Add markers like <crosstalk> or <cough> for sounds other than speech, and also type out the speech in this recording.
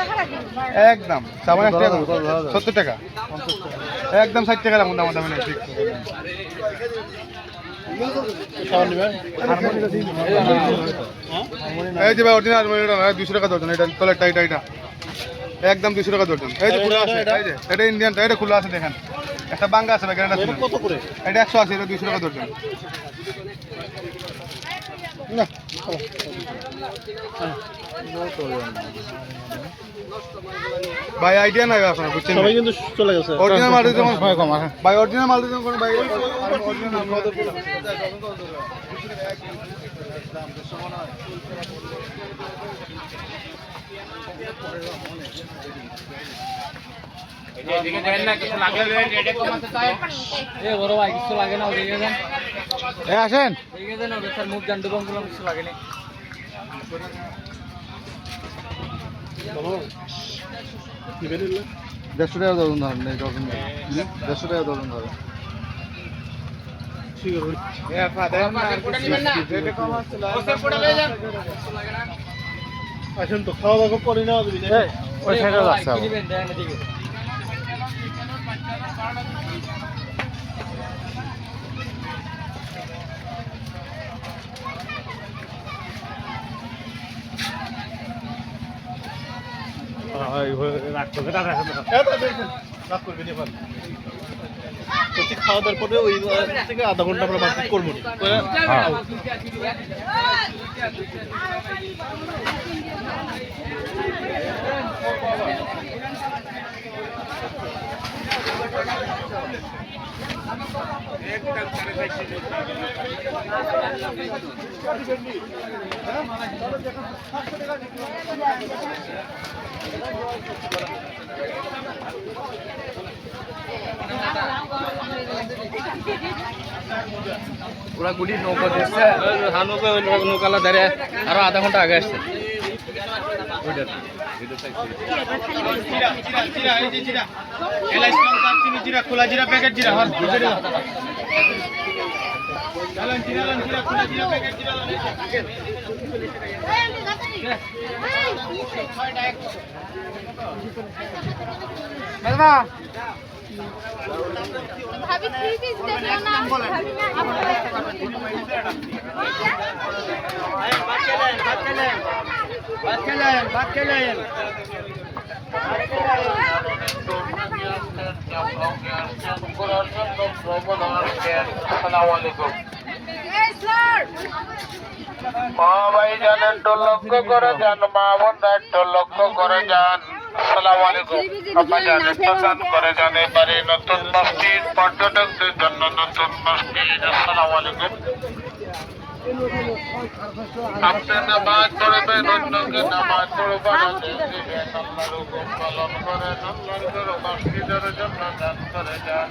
টাকা একদম সাবান একটা সত্তর টাকা। একদম ষাট টাকা দাম দাম দাম এই যে ভাই অরিজিনাল হারমোনিয়াম এটা দুশো টাকা দর্জন এটা তলেরটা এটা এটা। একদম দুশো টাকা দর্জন। এই যে খোলা আছে এই যে এটা ইন্ডিয়ানটা এটা খোলা আছে দেখেন। একটা বাঙ্গা আছে ভাই গ্যারান্টি কত করে? এটা একশো আশি এটা দুশো টাকা দর্জন। না। ভাই আইডিয়া নাই আপনার বুঝছেন সবাই কিন্তু চলে গেছে। অরিজিনাল মাল দিতে ভাই অরিজিনাল মাল দিতে কোনো ভাই original মাল দিতে <laughs> আসেন। মুখ জান কিছু দেড়শো টাকা দর্জন ধরেন এই দেড়শো টাকা দর্জন ধরেন। আসেন তো খাওয়া দাওয়া করে ওই সাইডে রাখছে খাওয়া দাওয়ার পরে ওই থেকে আধা ঘণ্টা আমরা মার্কেট করব ওরা গুলি নৌকা দিচ্ছে হানুকে ওই নৌকালা দাঁড়িয়ে আরও আধা ঘণ্টা আগে আসছে। ভাবি থ্রি পিস দেখল না। ভাই লক্ষ্য করে যান করে যান। নতুন পর্যটকদের জন্য নতুন মসজিদ। আসসালামু আলাইকুম। আপনি নামাজ পড়বেন, অন্যকে নামাজ দিবেন আল্লাহর হুকুম পালন করেন আল্লাহর মসজিদের জন্য দান করে যান